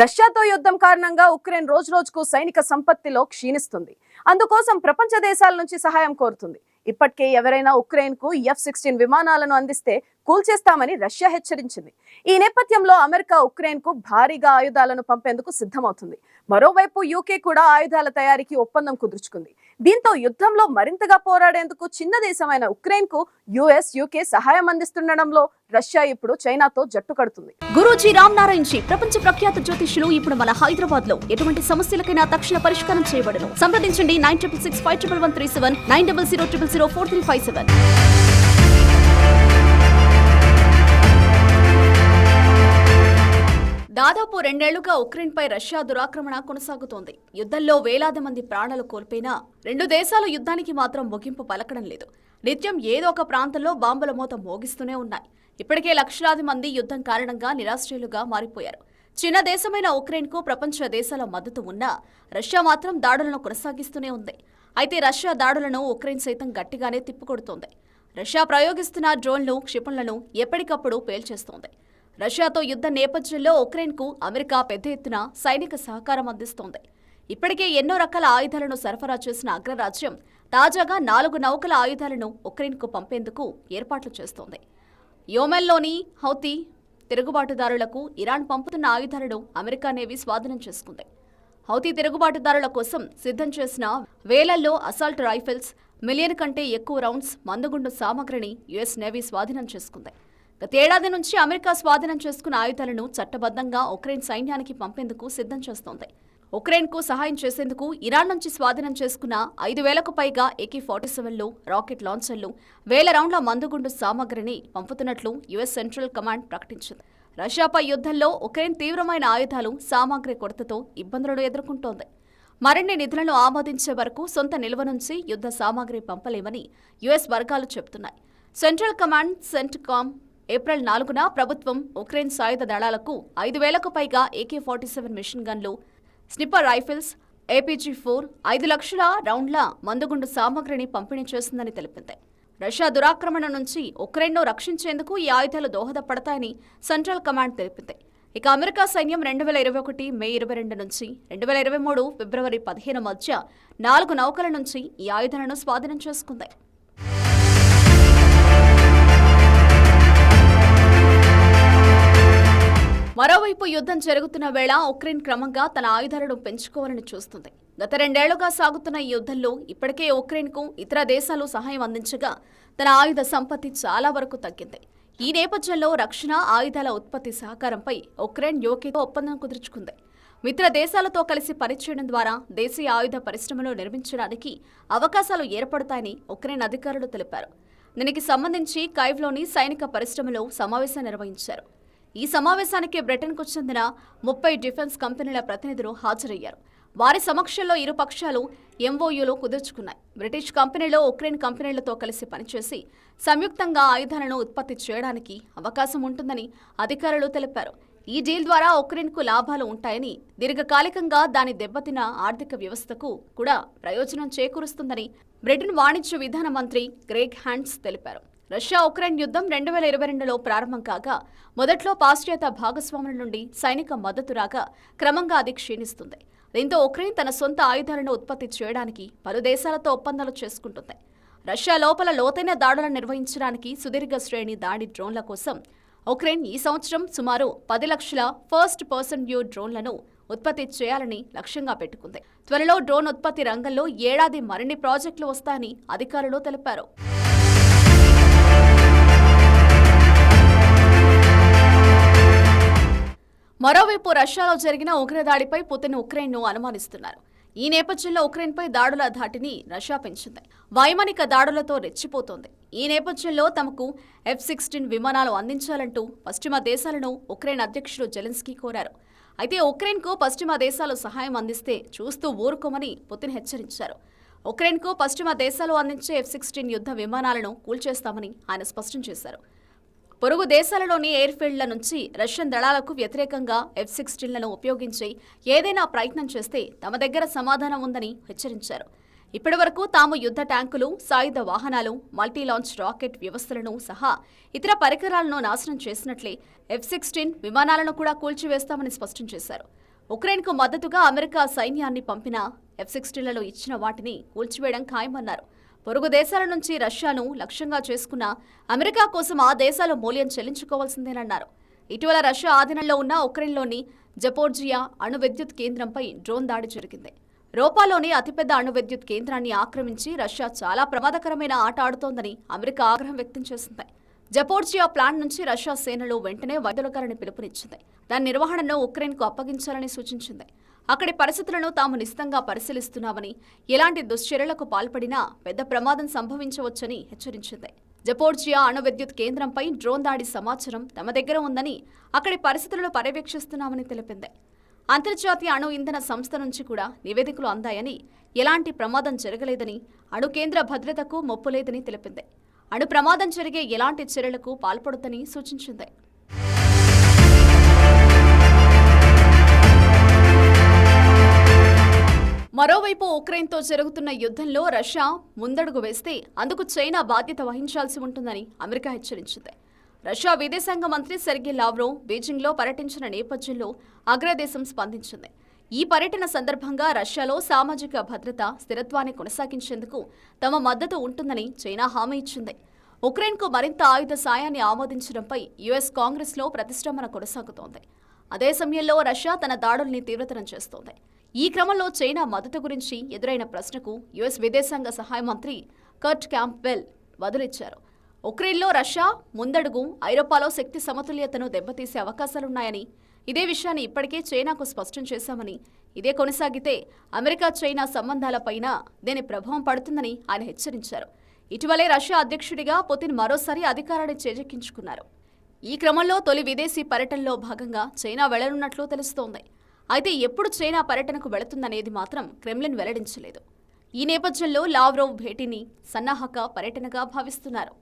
రష్యాతో యుద్ధం కారణంగా ఉక్రెయిన్ రోజు రోజుకు సైనిక సంపత్తిలో క్షీణిస్తుంది. అందుకోసం ప్రపంచ దేశాల నుంచి సహాయం కోరుతుంది. ఇప్పటికే ఎవరైనా ఉక్రెయిన్కు ఎఫ్ సిక్స్టీన్ విమానాలను అందిస్తే కూల్చేస్తామని రష్యా హెచ్చరించింది. ఈ నేపథ్యంలో అమెరికా ఉక్రెయిన్కు భారీగా ఆయుధాలను పంపేందుకు సిద్ధమవుతుంది. మరోవైపు యూకే కూడా ఆయుధాల తయారీకి ఒప్పందం కుదుర్చుకుంది. దీంతో యుద్ధంలో మరింతగా పోరాడేందుకు చిన్న దేశమైన ఉక్రెయిన్కు యుఎస్ యూకే సహాయం అందిస్తుండడంలో రష్యా ఇప్పుడు చైనాతో జట్టు కడుతుంది. గురూజీ రామ్ నారాయణ్ జీ ప్రపంచ ప్రఖ్యాత జ్యోతిష్యులు ఇప్పుడు మన హైదరాబాద్లో ఎటువంటి సమస్యలకైనా తక్షణ పరిష్కారం చేయబడను. సంప్రదించండి nine triple six five triple one three seven nine double zero triple zero four three five seven. దాదాపు రెండేళ్ళుగా ఉక్రెయిన్పై రష్యా దురాక్రమణ కొనసాగుతోంది. యుద్ధంలో వేలాది మంది ప్రాణాలు కోల్పోయినా రెండు దేశాల యుద్ధానికి మాత్రం ముగింపు పలకడం లేదు. నిత్యం ఏదో ఒక ప్రాంతంలో బాంబుల మోత మోగిస్తూనే ఉన్నాయి. ఇప్పటికే లక్షలాది మంది యుద్ధం కారణంగా నిరాశ్రయులుగా మారిపోయారు. చిన్న దేశమైన ఉక్రెయిన్కు ప్రపంచ దేశాల మద్దతు ఉన్నా రష్యా మాత్రం దాడులను కొనసాగిస్తూనే ఉంది. అయితే రష్యా దాడులను ఉక్రెయిన్ సైతం గట్టిగానే తిప్పికొడుతోంది. రష్యా ప్రయోగిస్తున్న డ్రోన్లు క్షిపణులను ఎప్పటికప్పుడు పేల్చేస్తోంది. రష్యాతో యుద్ధ నేపథ్యంలో ఉక్రెయిన్కు అమెరికా పెద్ద ఎత్తున సైనిక సహకారం అందిస్తోంది. ఇప్పటికే ఎన్నో రకాల ఆయుధాలను సరఫరా చేసిన అగ్రరాజ్యం తాజాగా నాలుగు నౌకల ఆయుధాలను ఉక్రెయిన్కు పంపేందుకు ఏర్పాట్లు చేస్తోంది. యోమెల్లోని హౌతీ తిరుగుబాటుదారులకు ఇరాన్ పంపుతున్న ఆయుధాలను అమెరికా నేవీ స్వాధీనం చేసుకుంది. హౌతీ తిరుగుబాటుదారుల కోసం సిద్ధం చేసిన వేలల్లో అసాల్ట్ రైఫిల్స్ మిలియన్ కంటే ఎక్కువ రౌండ్స్ మందుగుండు సామగ్రిని యుఎస్ నేవీ స్వాధీనం చేసుకుంది. గతేడాది నుంచి అమెరికా స్వాధీనం చేసుకున్న ఆయుధాలను చట్టబద్ధంగా ఉక్రెయిన్ సైన్యానికి పంపేందుకు సిద్ధం చేస్తోంది. ఉక్రెయిన్కు సహాయం చేసేందుకు ఇరాన్ నుంచి స్వాధీనం చేసుకున్న ఐదు వేలకు పైగా ఏకే ఫార్టీ సెవెన్లు రాకెట్ లాంచర్లు వేల రౌండ్ల మందుగుండు సామగ్రిని పంపుతున్నట్లు యుఎస్ సెంట్రల్ కమాండ్ ప్రకటించింది. రష్యాపై యుద్ధంలో ఉక్రెయిన్ తీవ్రమైన ఆయుధాలు సామాగ్రి కొరతతో ఇబ్బందులను ఎదుర్కొంటోంది. మరిన్ని నిధులను ఆమోదించే వరకు సొంత నిల్వ నుంచి యుద్ధ సామాగ్రి పంపలేమని యుఎస్ వర్గాలు చెబుతున్నాయి. సెంట్రల్ కమాండ్ సెంట్కామ్ ఏప్రిల్ నాలుగున ప్రభుత్వం ఉక్రెయిన్ సాయుధ దళాలకు ఐదు వేలకు పైగా ఏకే ఫార్టీ సెవెన్ మిషన్ గన్లు స్నిప్పర్ రైఫిల్స్ ఏపీజీ ఫోర్ ఐదు లక్షల రౌండ్ల మందుగుండు సామగ్రిని పంపిణీ చేస్తుందని తెలిపింది. రష్యా దురాక్రమణ నుంచి ఉక్రెయిన్ను రక్షించేందుకు ఈ ఆయుధాలు దోహదపడతాయని సెంట్రల్ కమాండ్ తెలిపింది. ఇక అమెరికా సైన్యం రెండు వేల ఇరవై ఒకటి మే ఇరవై రెండు నుంచి రెండు వేల ఇరవై మూడు ఫిబ్రవరి పదిహేను మధ్య నాలుగు నౌకల నుంచి ఈ ఆయుధాలను స్వాధీనం చేసుకుంది. మరోవైపు యుద్ధం జరుగుతున్న వేళ ఉక్రెయిన్ క్రమంగా తన ఆయుధాలను పెంచుకోవాలని చూస్తుంది. గత రెండేళ్ళుగా సాగుతున్న ఈ యుద్ధంలో ఇప్పటికే ఉక్రెయిన్కు ఇతర దేశాలు సహాయం అందించగా తన ఆయుధ సంపత్తి చాలా వరకు తగ్గింది. ఈ నేపథ్యంలో రక్షణ ఆయుధాల ఉత్పత్తి సహకారంపై ఉక్రెయిన్ యువకితో ఒప్పందం కుదుర్చుకుంది. మిత్ర దేశాలతో కలిసి పనిచేయడం ద్వారా దేశీయ ఆయుధ పరిశ్రమలు నిర్మించడానికి అవకాశాలు ఏర్పడతాయని ఉక్రెయిన్ అధికారులు తెలిపారు. దీనికి సంబంధించి కైవ్లోని సైనిక పరిశ్రమలో సమావేశం నిర్వహించారు. ఈ సమావేశానికి బ్రిటన్కు చెందిన ముప్పై డిఫెన్స్ కంపెనీల ప్రతినిధులు హాజరయ్యారు. వారి సమక్షంలో ఇరు పక్షాలు ఎంఓయూలు కుదుర్చుకున్నాయి. బ్రిటిష్ కంపెనీలో ఉక్రెయిన్ కంపెనీలతో కలిసి పనిచేసి సంయుక్తంగా ఆయుధాలను ఉత్పత్తి చేయడానికి అవకాశం ఉంటుందని అధికారులు తెలిపారు. ఈ డీల్ ద్వారా ఉక్రెయిన్కు లాభాలు ఉంటాయని దీర్ఘకాలికంగా దాని దెబ్బతిన ఆర్థిక వ్యవస్థకు కూడా ప్రయోజనం చేకూరుస్తుందని బ్రిటన్ వాణిజ్య విధాన మంత్రి గ్రేగ్ హ్యాండ్స్ తెలిపారు. రష్యా ఉక్రెయిన్ యుద్ధం రెండు వేల ఇరవై రెండులో ప్రారంభం కాగా మొదట్లో పాశ్చాత్య భాగస్వాముల నుండి సైనిక మద్దతు రాగా క్రమంగా అది క్షీణిస్తుంది. దీంతో ఉక్రెయిన్ తన సొంత ఆయుధాలను ఉత్పత్తి చేయడానికి పలు దేశాలతో ఒప్పందాలు చేసుకుంటుంది. రష్యా లోపల లోతైన దాడులను నిర్వహించడానికి సుదీర్ఘ శ్రేణి దాడి డ్రోన్ల కోసం ఉక్రెయిన్ ఈ సంవత్సరం సుమారు పది లక్షల ఫస్ట్ పర్సన్ వ్యూ డ్రోన్లను ఉత్పత్తి చేయాలని లక్ష్యంగా పెట్టుకుంది. త్వరలో డ్రోన్ ఉత్పత్తి రంగంలో ఏడాది మరిన్ని ప్రాజెక్టులు వస్తాయని అధికారులు తెలిపారు. మరోవైపు రష్యాలో జరిగిన ఉగ్రదాడిపై పుతిన్ ఉక్రెయిన్ను అనుమానిస్తున్నారు. ఈ నేపథ్యంలో ఉక్రెయిన్పై దాడుల ధాటిని రష్యా పెంచింది. వైమానిక దాడులతో రెచ్చిపోతోంది. ఈ నేపథ్యంలో తమకు ఎఫ్ సిక్స్టీన్ విమానాలు అందించాలంటూ పశ్చిమ దేశాలను ఉక్రెయిన్ అధ్యక్షుడు జెలెన్స్కీ కోరారు. అయితే ఉక్రెయిన్కు పశ్చిమ దేశాలు సహాయం అందిస్తే చూస్తూ ఊరుకోమని పుతిన్ హెచ్చరించారు. ఉక్రెయిన్కు పశ్చిమ దేశాలు అందించే ఎఫ్ సిక్స్టీన్ యుద్ధ విమానాలను కూల్చేస్తామని ఆయన స్పష్టం చేశారు. పొరుగు దేశాలలోని ఎయిర్ఫీల్డ్ల నుంచి రష్యన్ దళాలకు వ్యతిరేకంగా ఎఫ్ సిక్స్టీన్లను ఉపయోగించి ఏదైనా ప్రయత్నం చేస్తే తమ దగ్గర సమాధానం ఉందని హెచ్చరించారు. ఇప్పటివరకు తాము యుద్ధ ట్యాంకులు సాయుధ వాహనాలు మల్టీ లాంచ్ రాకెట్ వ్యవస్థలను సహా ఇతర పరికరాలను నాశనం చేసినట్లే ఎఫ్ సిక్స్టీన్ విమానాలను కూడా కూల్చివేస్తామని స్పష్టం చేశారు. ఉక్రెయిన్కు మద్దతుగా అమెరికా సైన్యాన్ని పంపిన ఎఫ్ సిక్స్టీన్లలో ఇచ్చిన వాటిని కూల్చివేయడం ఖాయమన్నారు. పొరుగు దేశాల నుంచి రష్యాను లక్ష్యంగా చేసుకున్న అమెరికా కోసం ఆ దేశాలు మూల్యం చెల్లించుకోవాల్సిందేనన్నారు. ఇటీవల రష్యా ఆధీనంలో ఉన్న ఉక్రెయిన్లోని జపోర్జియా అణు విద్యుత్ కేంద్రంపై డ్రోన్ దాడి జరిగింది. రోపాలోని అతిపెద్ద అణు విద్యుత్ కేంద్రాన్ని ఆక్రమించి రష్యా చాలా ప్రమాదకరమైన ఆట ఆడుతోందని అమెరికా ఆగ్రహం వ్యక్తం చేసింది. జపోర్జియా ప్లాంట్ నుంచి రష్యా సేనలు వెంటనే వైదొలగాలని పిలుపునిచ్చింది. దాని నిర్వహణను ఉక్రెయిన్కు అప్పగించాలని సూచించింది. అక్కడి పరిస్థితులను తాము నిశితంగా పరిశీలిస్తున్నామని ఎలాంటి దుశ్చర్యలకు పాల్పడినా పెద్ద ప్రమాదం సంభవించవచ్చని హెచ్చరించింది. జపోర్జియా అణు విద్యుత్ కేంద్రంపై డ్రోన్ దాడి సమాచారం తమ దగ్గర ఉందని అక్కడి పరిస్థితులను పర్యవేక్షిస్తున్నామని తెలిపింది. అంతర్జాతీయ అణు ఇంధన సంస్థ నుంచి కూడా నివేదికలు అందాయని ఎలాంటి ప్రమాదం జరగలేదని అణు కేంద్ర భద్రతకు మొప్పు లేదని తెలిపింది. అణు ప్రమాదం జరిగే ఎలాంటి చర్యలకు పాల్పడొద్దని సూచించింది. మరోవైపు ఉక్రెయిన్తో జరుగుతున్న యుద్ధంలో రష్యా ముందడుగు వేస్తే అందుకు చైనా బాధ్యత వహించాల్సి ఉంటుందని అమెరికా హెచ్చరించింది. రష్యా విదేశాంగ మంత్రి సెర్గే లావ్రో బీజింగ్లో పర్యటించిన నేపథ్యంలో అగ్రదేశం స్పందించింది. ఈ పర్యటన సందర్భంగా రష్యాలో సామాజిక భద్రత స్థిరత్వాన్ని కొనసాగించేందుకు తమ మద్దతు ఉంటుందని చైనా హామీ ఇచ్చింది. ఉక్రెయిన్కు మరింత ఆయుధ సాయాన్ని ఆమోదించడంపై యుఎస్ కాంగ్రెస్లో ప్రతిష్టంభన కొనసాగుతోంది. అదే సమయంలో రష్యా తన దాడుల్ని తీవ్రతరం చేస్తోంది. ఈ క్రమంలో చైనా మద్దతు గురించి ఎదురైన ప్రశ్నకు యుఎస్ విదేశాంగ సహాయ మంత్రి కర్ట్ క్యాంప్బెల్ బదులిచ్చారు. ఉక్రెయిన్లో రష్యా ముందడుగు ఐరోపాలో శక్తి సమతుల్యతను దెబ్బతీసే అవకాశాలున్నాయని ఇదే విషయాన్ని ఇప్పటికే చైనాకు స్పష్టం చేశామని ఇదే కొనసాగితే అమెరికా చైనా సంబంధాలపైన దీని ప్రభావం పడుతుందని ఆయన హెచ్చరించారు. ఇటీవలే రష్యా అధ్యక్షుడిగా పుతిన్ మరోసారి అధికారాన్ని చేజెక్కించుకున్నారు. ఈ క్రమంలో తొలి విదేశీ పర్యటనలో భాగంగా చైనా వెళ్ళనున్నట్లు తెలుస్తోంది. అయితే ఎప్పుడు చైనా పర్యటనకు వెళుతుందనేది మాత్రం క్రెమ్లిన్ వెల్లడించలేదు. ఈ నేపథ్యంలో లావ్రోవ్ భేటీని సన్నాహక పర్యటనగా భావిస్తున్నారు.